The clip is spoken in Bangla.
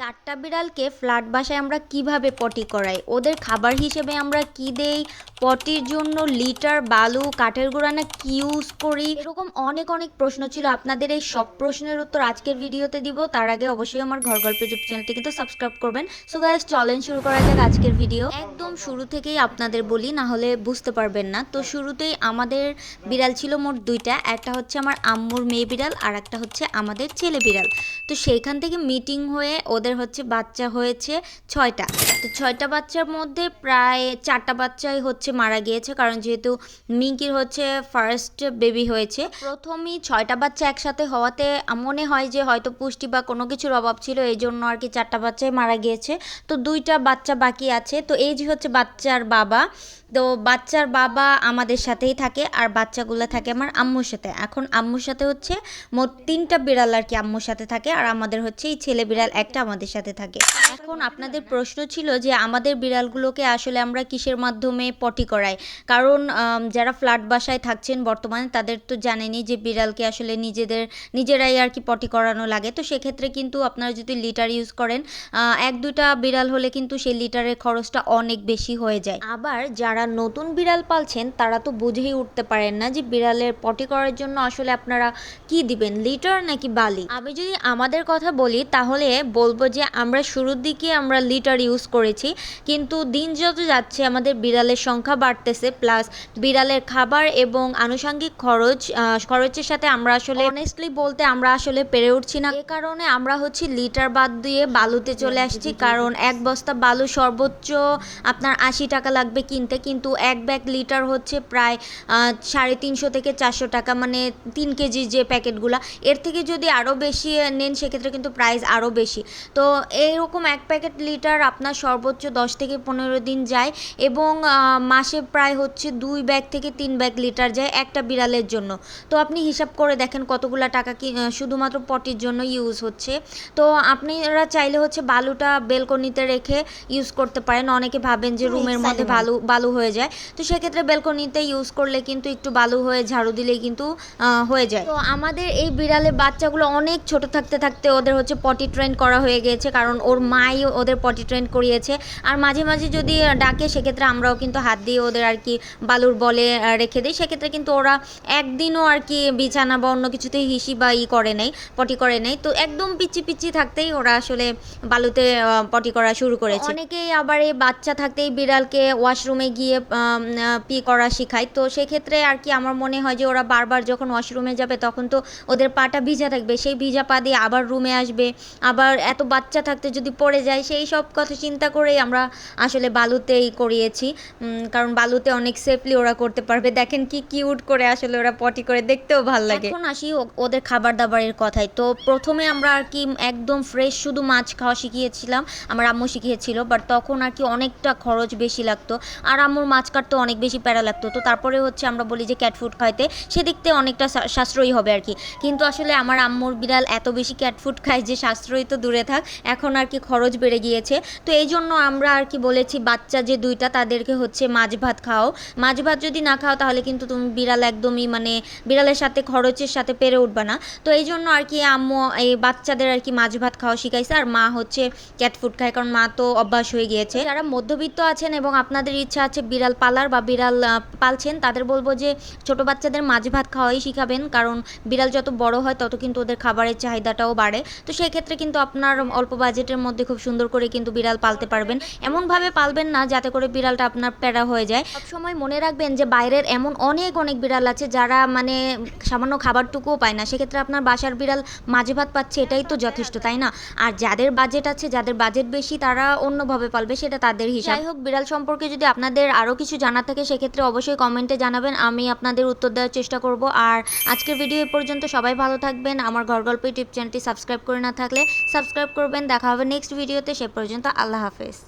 চারটা বিড়ালকে ফ্ল্যাট বাসায় আমরা কীভাবে পটি করাই? ওদের খাবার হিসেবে আমরা কি দেই? পটির জন্য লিটার বালু, কাঠের গুঁড়া না কি ইউজ করি? এরকম অনেক অনেক প্রশ্ন ছিল। আপনাদের এই সব প্রশ্নের উত্তর আজকের ভিডিওতে দিব। তার আগে অবশ্যই আমার ঘর গল্প ইউটিউব চ্যানেলটি কিন্তু সাবস্ক্রাইব করবেন। সো গাইস চলেন শুরু করা যাক আজকের ভিডিও একদম শুরু থেকেই আপনাদের বলি, না হলে বুঝতে পারবেন না। তো শুরুতেই আমাদের বিড়াল ছিল মোট দুইটা। একটা হচ্ছে আমার আম্মুর মেয়ে বিড়াল আর একটা হচ্ছে আমাদের ছেলে বিড়াল। তো সেইখান থেকে মিটিং হয়ে ওদের হচ্ছে বাচ্চা হয়েছে ছয়টা। তো ছয়টা বাচ্চার মধ্যে প্রায় চারটা বাচ্চাই হচ্ছে মারা গিয়েছে, কারণ যেহেতু মিঙ্কির হচ্ছে ফার্স্ট বেবি হয়েছে। প্রথমেই ছয়টা বাচ্চা একসাথে হওয়াতে মনে হয় যে হয়তো পুষ্টি বা কোনো কিছুর অভাব ছিল এই জন্য আর কি চারটা বাচ্চাই মারা গিয়েছে। তো দুইটা বাচ্চা বাকি আছে। তো এই যে হচ্ছে বাচ্চার বাবা তো বাচ্চার বাবা আমাদের সাথেই থাকে আর বাচ্চাগুলো থাকে আমার আম্মুর সাথে। এখন আম্মুর সাথে হচ্ছে মোট তিনটা বিড়াল আর কি আম্মুর সাথে থাকে আর আমাদের হচ্ছে এই ছেলে বিড়াল একটা আমাদের সাথে থাকে। এখন আপনাদের প্রশ্ন ছিল যে আমাদের বিড়ালগুলোকে আসলে আমরা কিসের মাধ্যমে পটি করাই? কারণ যারা ফ্ল্যাট বাসায় থাকছেন বর্তমানে তাদের তো জানেনই যে বিড়ালকে আসলে নিজেদের, নিজেরাই আর কি পটি করানো লাগে। তো সেক্ষেত্রে কিন্তু আপনারা যদি লিটার ইউজ করেন এক দুইটা বিড়াল হলে কিন্তু সেই লিটারের খরচটা অনেক বেশি হয়ে যায়। আবার যারা নতুন বিড়াল পালছেন, তারা তো বুঝেই উঠতে পারেন না যে বিড়ালের পটি করার জন্য আসলে আপনারা কি দিবেন, লিটার নাকি বালি? আমি যদি আমাদের কথা বলি, তাহলে বলব যে আমরা শুরুর দিকে আমরা লিটার ইউজ করেছি, কিন্তু দিন যত যাচ্ছে আমাদের বিড়ালের সংখ্যা বাড়তেছে, প্লাস বিড়ালের খাবার এবং আনুষঙ্গিক খরচ খরচের সাথে আমরা আসলে অনেস্টলি বলতে আমরা আসলে পেরে উঠছি না। এ কারণে আমরা হচ্ছে লিটার বাদ দিয়ে বালুতে চলে আসছি, কারণ এক বস্তা বালু সর্বোচ্চ আপনার আশি টাকা লাগবে কিনতে কিন্তু এক ব্যাগ লিটার হচ্ছে প্রায় সাড়ে তিনশো থেকে চারশো টাকা মানে তিন কেজি যে প্যাকেটগুলো। এর থেকে যদি আরও বেশি নেন সেক্ষেত্রে কিন্তু প্রাইস আরও বেশি। তো এইরকম এক প্যাকেট লিটার আপনার সর্বোচ্চ দশ থেকে পনেরো দিন যায় এবং মাসে প্রায় হচ্ছে দুই ব্যাগ থেকে তিন ব্যাগ লিটার যায় একটা বিড়ালের জন্য। তো আপনি হিসাব করে দেখেন কতগুলা টাকা কি শুধুমাত্র পটির জন্য ইউজ হচ্ছে। তো আপনারা চাইলে হচ্ছে বালুটা বেলকনিতে রেখে ইউজ করতে পারেন। অনেকে ভাবেন যে রুমের মধ্যে বালু বালু হয়ে যায়। তো সেক্ষেত্রে বেলকনিতে ইউজ করলে কিন্তু একটু বালু হয়ে ঝাড়ু দিলেই কিন্তু হয়ে যায়। তো আমাদের এই বিড়ালের বাচ্চাগুলো অনেক ছোট থাকতে থাকতে ওদের হচ্ছে পটি ট্রেন করা হয়ে গিয়েছে কারণ ওর মাই ওদের পটি ট্রেন করিয়েছে। আর মাঝে মাঝে যদি ডাকে সেক্ষেত্রে আমরাও কিন্তু হাত দিয়ে ওদের আর কি বালুর বলে রেখে দিই। সেক্ষেত্রে কিন্তু ওরা একদিনও আর কি বিছানা বা অন্য কিছুতে হিসি বা ই করে নেই পটি করে নেই। তো একদম পিচি পিচি থাকতেই ওরা আসলে বালুতে পটি করা শুরু করেছে। অনেকেই আবার এই বাচ্চা থাকতেই বিড়ালকে ওয়াশরুমে গিয়ে আহ, পি করা শেখায়। তো সেক্ষেত্রে আর কি আমার মনে হয় যে ওরা বারবার যখন ওয়াশরুমে যাবে তখন তো ওদের পাটা ভিজা থাকবে। সেই ভিজা পা দিয়ে আবার রুমে আসবে। আবার এত বাচ্চা থাকতে যদি পড়ে যায় সেই সব কথা চিন্তা করেই আমরা আসলে বালুতেই করিয়েছি। কারণ বালুতে অনেক সেফলি ওরা করতে পারবে। দেখেন কি কিউট করে আসলে ওরা পটি করে। দেখতেও ভালো লাগে। এখন আসি ওদের খাবার দাবারের কথায়। তো প্রথমে আমরা আর কি একদম ফ্রেশ শুধু মাছ খাওয়া শিখিয়েছিলাম। আমার আম্মু শিখিয়েছিল। বাট তখন আর কি অনেকটা খরচ বেশি লাগতো। আর আম্মুর মাছ কাটতে অনেক বেশি প্যারা লাগতো। তো তারপরে হচ্ছে আমরা বলি যে ক্যাট ফুড খাইতে, সেদিক থেকে অনেকটা সাশ্রয়ী হবে আর কি। কিন্তু আসলে আমার আম্মুর বিড়াল এত বেশি ক্যাট ফুড খায় যে সাশ্রয়ী তো দূরে থাক, এখন আর কি খরচ বেড়ে গিয়েছে। তো এই জন্য আমরা আর কি বলেছি, বাচ্চা যে দুইটা তাদেরকে হচ্ছে মাছ ভাত খাও। মাছ ভাত যদি না খাও তাহলে কিন্তু তুমি বিড়াল একদমই মানে বিড়ালের সাথে খরচের সাথে পেরে উঠবে না। তো এই জন্য আর কি আম্মু এই বাচ্চাদের আর কি মাছ ভাত খাওয়া শিখাইছে আর মা হচ্ছে ক্যাট ফুড খায়, কারণ মা তো অভ্যাস হয়ে গিয়েছে। যারা মধ্যবিত্ত আছেন এবং আপনাদের ইচ্ছা আছে বিড়াল পালার বা বিড়াল পালছেন, তাদের বলব যে ছোট বাচ্চাদের মাছ ভাত খাওয়াই শিখাবেন, কারণ বিড়াল যত বড় হয় তত কিন্তু ওদের খাবারের চাহিদাটাও বাড়ে। তো সেই ক্ষেত্রে কিন্তু আপনার অল্প বাজেটের মধ্যে খুব সুন্দর করে কিন্তু বিড়াল পালতে পারবেন। এমনভাবে পালবেন না, যাতে করে বিড়ালটা আপনার প্যারা হয়ে যায়। সবসময় মনে রাখবেন যে বাইরের এমন অনেক অনেক বিড়াল আছে যারা মানে সামান্য খাবারটুকুও পায় না। সেক্ষেত্রে আপনার বাসার বিড়াল মাঝে ভাত পাচ্ছে, এটাই তো যথেষ্ট, তাই না? আর যাদের বাজেট আছে, যাদের বাজেট বেশি, তারা অন্যভাবে পালবে, সেটা তাদের হিসাব। যাই হোক, বিড়াল সম্পর্কে যদি আপনাদের আরও কিছু জানার থাকে, সেক্ষেত্রে অবশ্যই কমেন্টে জানাবেন। আমি আপনাদের উত্তর দেওয়ার চেষ্টা করব। আর আজকের ভিডিও এ পর্যন্ত সবাই ভালো থাকবেন। আমার ঘর গল্প ইউটিউব চ্যানেলটি সাবস্ক্রাইব করে না থাকলে সাবস্ক্রাইব করবেন। দেখা হবে নেক্সট ভিডিওতে। সে পর্যন্ত আল্লাহ হাফেজ।